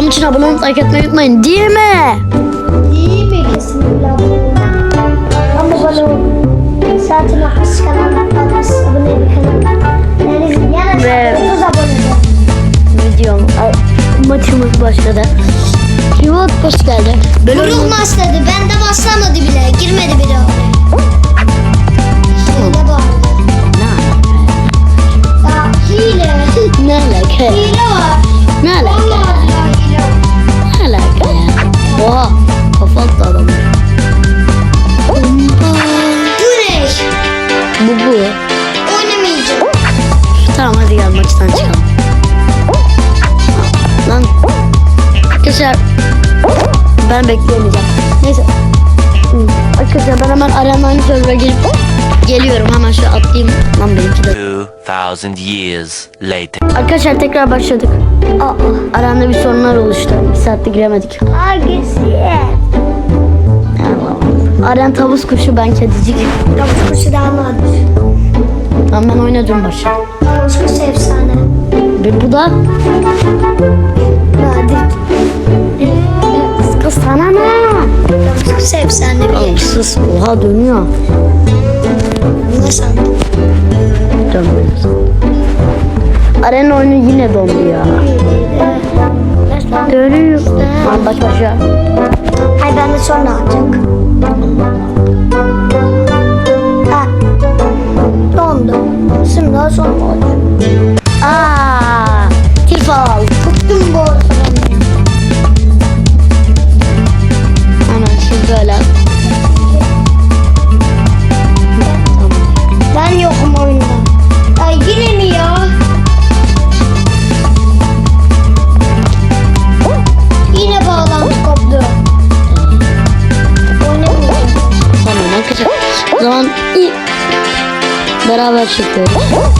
Devamı için abone olmayı, like etmeyi unutmayın. Değil mi? İyi mi kesinlikle abone olun. Ama abone olun. Zaten Akış kanalı Akış abone bir kanal. Yani yani Ve- 30 abone. Videom, maçımız başladı. Pivot hoş geldi. Böyle Grup başladı. Bende başlamadı bile. Girmedi bile. Hile hile. Ne alaka? Hile var. Ne alaka? Ben bekleyemeyeceğim. Neyse. Hmm, Arkadaşlar ben hemen arenanın server'a gelip geliyorum. Hemen şöyle atlayayım. Lan benimki de. 2,000 years later. Arkadaşlar tekrar başladık. Aa, aranda bir sorunlar oluştu. Bir saatte giremedik. Aren tavus kuşu ben kedicik. Tavus kuşu daha nadir. Lan ben oynadım başa. Tavus kuşu efsane. Ve bu da Tavus kuşu efsane Oğlum bir. sus. Oha dönüyor. Ne sandın? Dönmüyor. Aren oyunu yine dondu ya. Dönüyor. Lan baş başa. Ay ben de sonra alacak. beraber chegou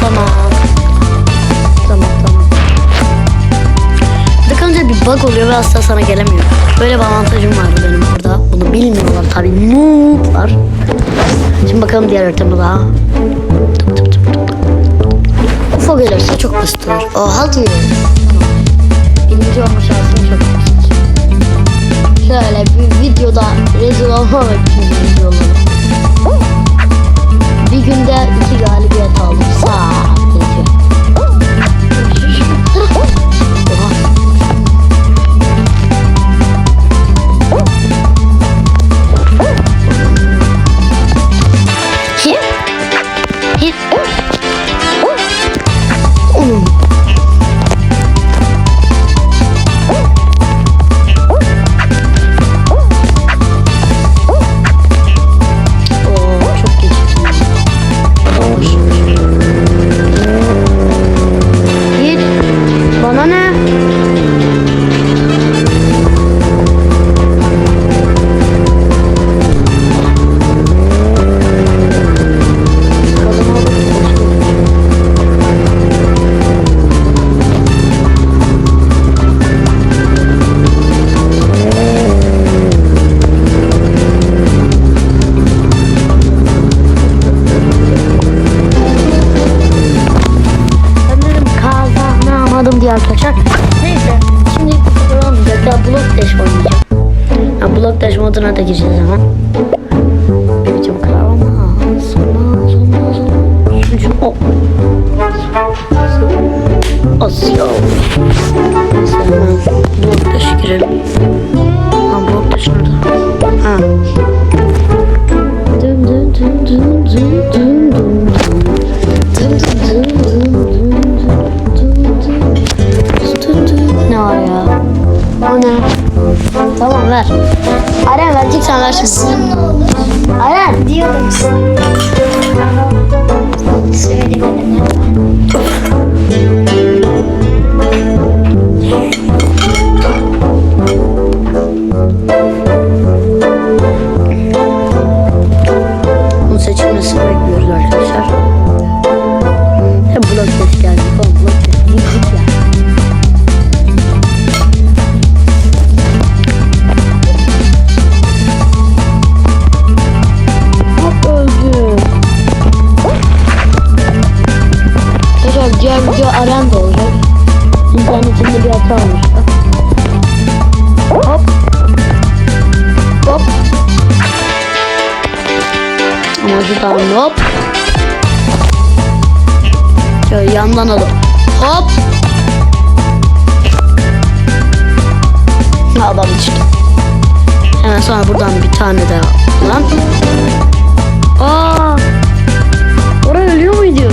tamam. Tamam tamam. Önce bir bug oluyor ve asla sana gelemiyor. Böyle bir avantajım vardı benim burada. Bunu bilmiyorlar tabii. Noob'lar. Şimdi bakalım diğer haritamıza. Tıp tıp tıp tıp. UFO gelirse çok basit olur. Oha diyor. Birinci olma şansım çok yüksek. Şöyle bir videoda rezil olmamak için olalım. Bir günde iki galibiyet aldım. Sadece. Moduna da gireceğiz hemen. Video bu kadar ama sonra sonra sonra. Üçüncü o. Asya. Hemen blok taşı girelim. Ha blok taşı nerede? Ha. Dın dın dın dın dın dın dın. Ne var ya? O ne? Tamam ver. Aren vereceksen ver şimdi. Aren. Diyordum. Söylemedim. Ama şuradan hop. Şöyle yandan alıp hop. Adam çıktı. Hemen sonra buradan bir tane daha lan. Aa! Oraya ölüyor muydu?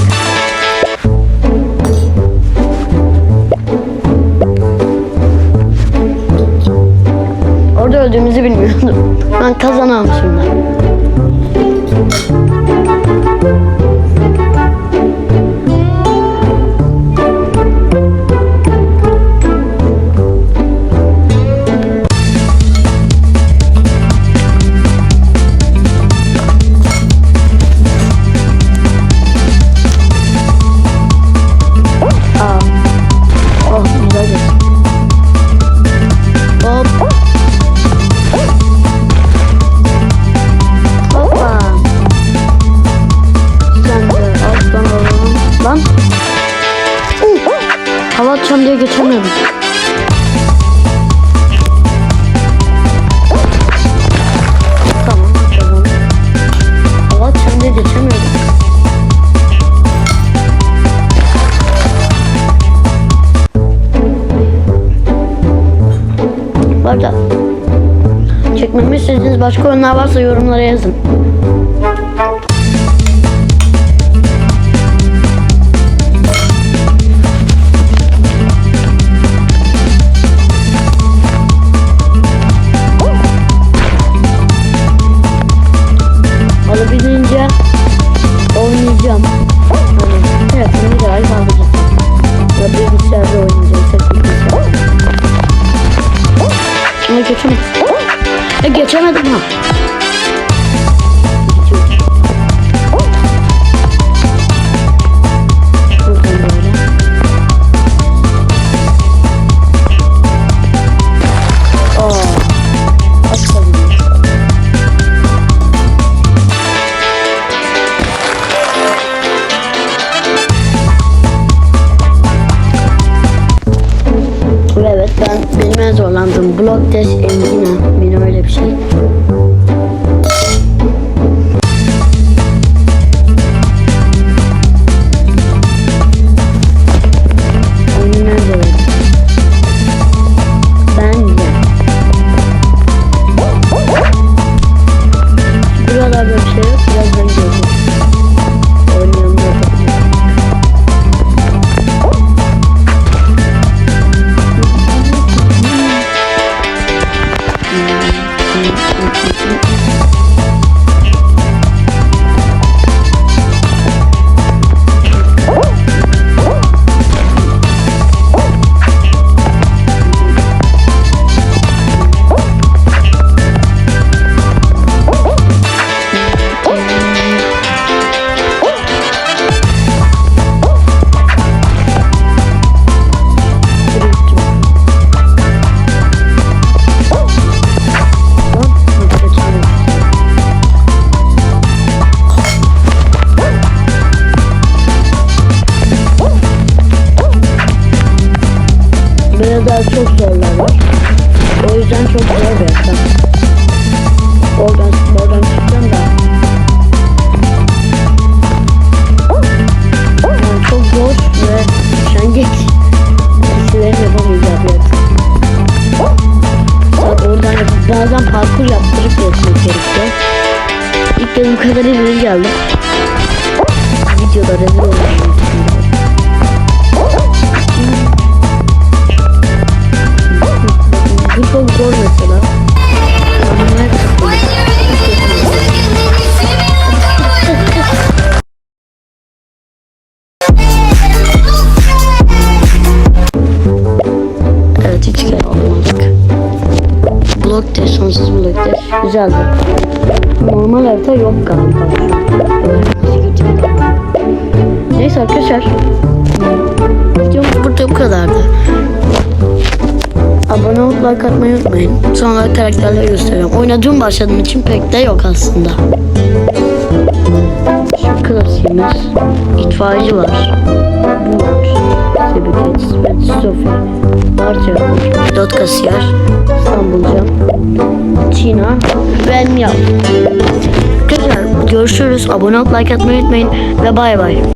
Orada öldüğümüzü bilmiyordum. Ben kazanamamışım ben. Atacağım diye geçemiyorum. Tamam atacağım diye geçemiyorum. Bu çekmemi istediğiniz başka oyunlar varsa yorumlara yazın. Olabildiğince oynayacağım. Hani telefonu da kaldıracağım. Ya bilgisayarda oynayacağım. Tek bilgisayar. Ama geçemedim. E geçemedim ha. Daha çok zorlar var. O yüzden çok zor bir ekran. Oradan, oradan çıkacağım da. Yani çok zor ve üşengeç. Kişilerin yapamayacağı bir. Bak oradan yapıp bazen parkur yaptırıp geçmek gerekiyor. İlk kez bu kadar ileri geldim. Videoda rezil olmuşum. Çok zor mesela. Evet hiç kere olmadık. Blok test, sonsuz blok test. Güzeldi. Normal harita yok galiba. Neyse arkadaşlar. Videomuz burada bu kadardı. Abone olup like atmayı unutmayın. Sonra karakterleri gösteriyorum. Oynadığım başladığım için pek de yok aslında. Şu klasiğimiz. itfaiyeci var. Bu var. Svet, Sophie. Barca. Dot kasiyer. İstanbulcan. Çina. Ben yap. Görüşürüz. Abone olup like atmayı unutmayın. Ve bay bay.